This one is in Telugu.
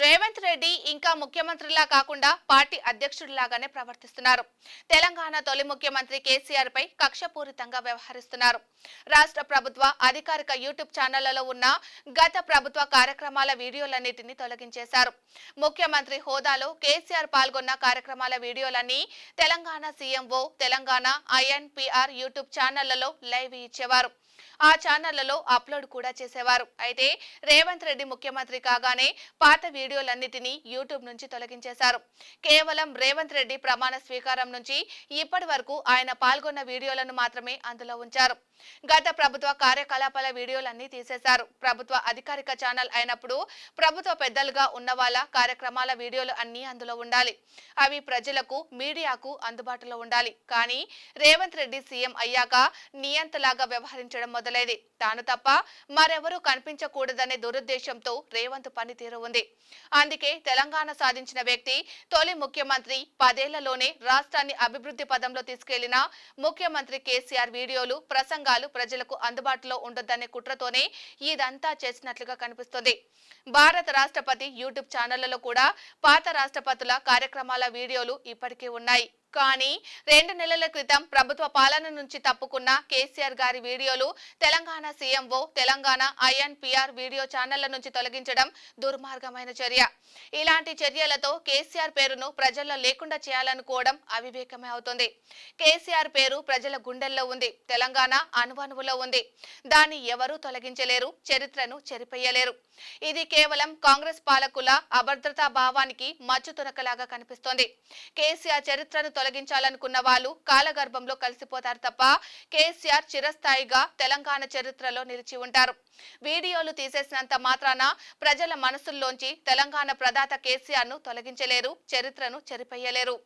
రేవంత్ రెడ్డి ఇంకా ముఖ్యమంత్రిలా కాకుండా పార్టీ అధ్యక్షుడిలాగానే ప్రవర్తిస్తున్నారు. తెలంగాణ తొలి ముఖ్యమంత్రి కేసీఆర్ పై కక్షపూరితంగా వ్యవహరిస్తున్నారు. రాష్ట్ర ప్రభుత్వ అధికారిక యూట్యూబ్ ఛానళ్ళలో ఉన్న గత ప్రభుత్వ కార్యక్రమాల వీడియోలన్నిటిని తొలగించేశారు. ముఖ్యమంత్రి హోదాలో కేసీఆర్ పాల్గొన్న కార్యక్రమాల వీడియోలన్నీ Telangana CMO Telangana INPR YouTube ఛానళ్ళలో live ఇచ్చేవారు. ఆ ఛానళ్ళలో అప్లోడ్ కూడా చేసేవారు. అయితే రేవంత్ రెడ్డి ముఖ్యమంత్రి కాగానే పాత వీడియోలన్నిటినీ యూట్యూబ్ నుంచి తొలగించేశారు. కేవలం రేవంత్ రెడ్డి ప్రమాణ స్వీకారం నుంచి ఇప్పటి వరకు ఆయన పాల్గొన్న వీడియోలను మాత్రమే అందులో ఉంచారు. గత ప్రభుత్వ కార్యకలాపాల వీడియోలన్నీ తీసేశారు. ప్రభుత్వ అధికారిక ఛానల్ అయినప్పుడు ప్రభుత్వ పెద్దలుగా ఉన్న వాళ్ళ కార్యక్రమాల వీడియోలు అన్నీ అందులో ఉండాలి. అవి ప్రజలకు మీడియాకు అందుబాటులో ఉండాలి. కానీ రేవంత్ రెడ్డి సీఎం అయ్యాక నియంతలాగా వ్యవహరించడం మొదలు మొదలైంది తాను తప్ప మరెవరూ కనిపించకూడదనే దురుద్దేశంతో రేవంత్ పనితీరు ఉంది. అందుకే తెలంగాణ సాధించిన వ్యక్తి తొలి ముఖ్యమంత్రి పదేళ్ళలోనే రాష్ట్రాన్ని అభివృద్ధి పదంలో తీసుకెళ్ళిన ముఖ్యమంత్రి కేసీఆర్ వీడియోలు ప్రసంగాలు ప్రజలకు అందుబాటులో ఉండొద్దనే కుట్రతోనే ఇదంతా చేసినట్లుగా కనిపిస్తుంది. భారత రాష్ట్రపతి యూట్యూబ్ ఛానళ్ళలో కూడా పాత రాష్ట్రపతుల కార్యక్రమాల వీడియోలు ఇప్పటికే ఉన్నాయి. కానీ రెండు నెలల క్రితం ప్రభుత్వ పాలన నుంచి తప్పుకున్న కేసీఆర్ గారి వీడియోలు Telangana CMO Telangana INPR video ఛానళ్ళ నుంచి తొలగించడం దుర్మార్గమైన చర్య. ఇలాంటి చర్యలతో కేసీఆర్ పేరును ప్రజల్లో లేకుండా చేయాలనుకోవడం అవివేకమే అవుతుంది. కేసీఆర్ పేరు ప్రజల గుండెల్లో ఉంది తెలంగాణ అనువనువులో ఉంది. దాన్ని ఎవరూ తొలగించలేరు చరిత్రను చెరిపేయలేరు. ఇది కేవలం కాంగ్రెస్ పాలకుల అభద్రతా భావానికి మచ్చు తునకలాగా కనిపిస్తోంది. కేసీఆర్ చరిత్రను తొలగించాలనుకున్న వాళ్ళు కాలగర్భంలో కలిసిపోతారు తప్ప కేసీఆర్ చిరస్థాయిగా తెలంగాణ చరిత్రలో నిలిచి ఉంటారు. వీడియోలు తీసేసినంత మాత్రాన ప్రజల మనసుల్లోంచి తెలంగాణ ప్రదాత కేసీఆర్ను తొలగించలేరు చరిత్రను చెరిపేయలేరు.